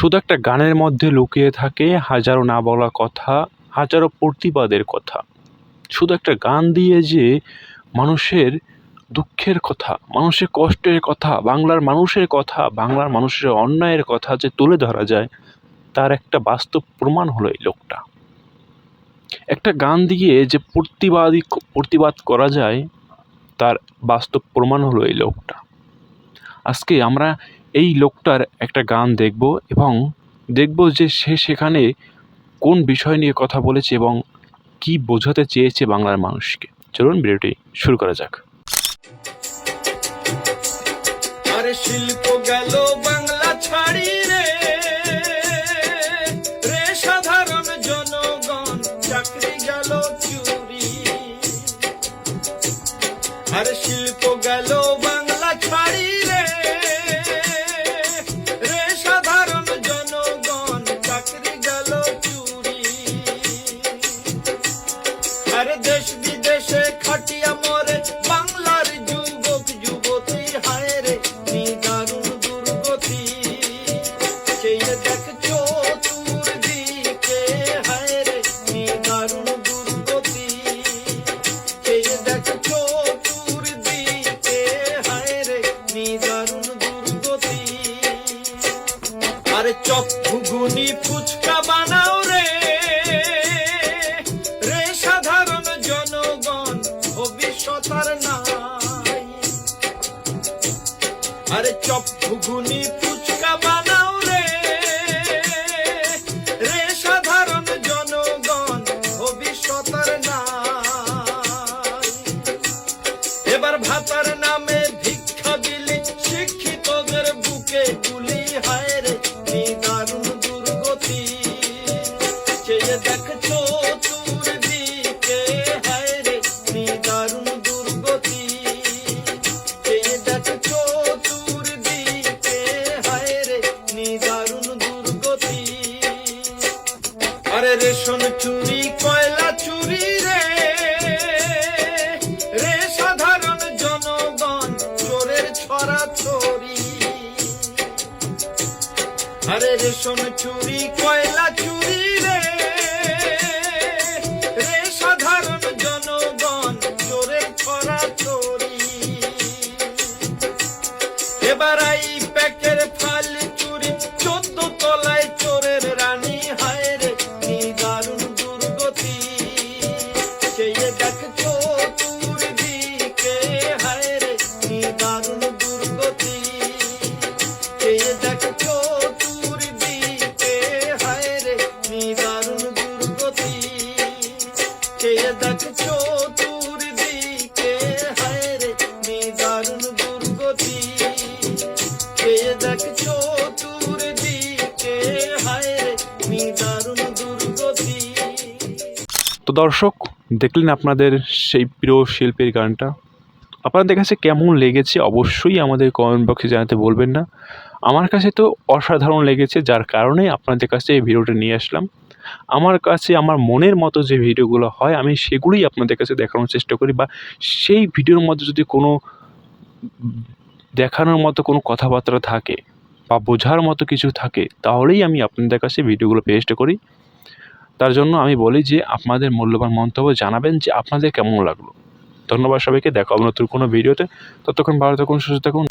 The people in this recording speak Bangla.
শুধু একটা গানের মধ্যে লুকিয়ে থাকে হাজারো না বলা কথা, হাজারো প্রতিবাদের কথা। শুধু একটা গান দিয়ে যে মানুষের দুঃখের কথা, মানুষের কষ্টের কথা, বাংলার মানুষের কথা, বাংলার মানুষের অন্যায়ের কথা যে তুলে ধরা যায়, তার একটা বাস্তব প্রমাণ হলো এই লোকটা। একটা গান দিয়ে যে প্রতিবাদী প্রতিবাদ করা যায়, তার বাস্তব প্রমাণ হলো এই লোকটা। আজকে আমরা এই লোকটার একটা গান দেখব এবং দেখব যে সে সেখানে কোন বিষয় নিয়ে কথা বলেছে এবং কি বোঝাতে চেয়েছে বাংলার মানুষকে। চলুন ভিডিওটি শুরু করা যাক। শিল্প গেল বাংলা ছাড়ি রে। রে সাধারণ জনগণ, চাকরি গেল চুরি। শিল্প গেল বাংলা ছাড়ি রে। সাধারণ জনগণ, চাকরি গেল চুরি। আরে দেশ বিদেশে খাটিয়া মরে, বাংলার যুবক, যুবতী, হায় রে চপ ঘুগুনি ফুচকা বানাও রে। রে সাধারণ জনগণ ভবিষ্যৎ আর নাই। আরে চপ ঘুগুনি ফুচকা বানাও রে। রে সাধারণ জনগণ ভবিষ্যৎ আর নাই। এবার ভাতার নামে রেশন চুরি, কয়লা চুরি রে। রে সাধারণ জনগণ, চোরের ছড়া ছড়ি আরে রেশন চুরি, কয়লা চুরি রে। তো দর্শক, দেখলেন আপনাদের সেই প্রিয় শিল্পীর গানটা। আপনাদের কাছে কেমন লেগেছে? অবশ্যই আমাদের কমেন্ট বক্সে জানাতে বলবেন না। আমার কাছে তো অসাধারণ লেগেছে, যার কারণে আপনাদের কাছে এই ভিডিওটা নিয়ে আসলাম। আমার কাছে, আমার মনের মতো যে ভিডিওগুলো হয়, আমি সেগুলোই আপনাদের কাছে দেখানোর চেষ্টা করি বা সেই ভিডিওর মধ্যে যদি কোনো দেখানোর মতো কোনো কথাবার্তা থাকে বা বোঝার মতো কিছু থাকে, তাহলেই আমি আপনাদের কাছে ভিডিওগুলো পেস্ট করি। তার জন্য আমি বলি যে আপনাদের মূল্যবান মন্তব্য জানাবেন যে আপনাদের কেমন লাগল। ধন্যবাদ সবাইকে, দেখো নতুন কোনো ভিডিওতে। ততক্ষণ ভালো থাকুন, সুস্থ থাকুন।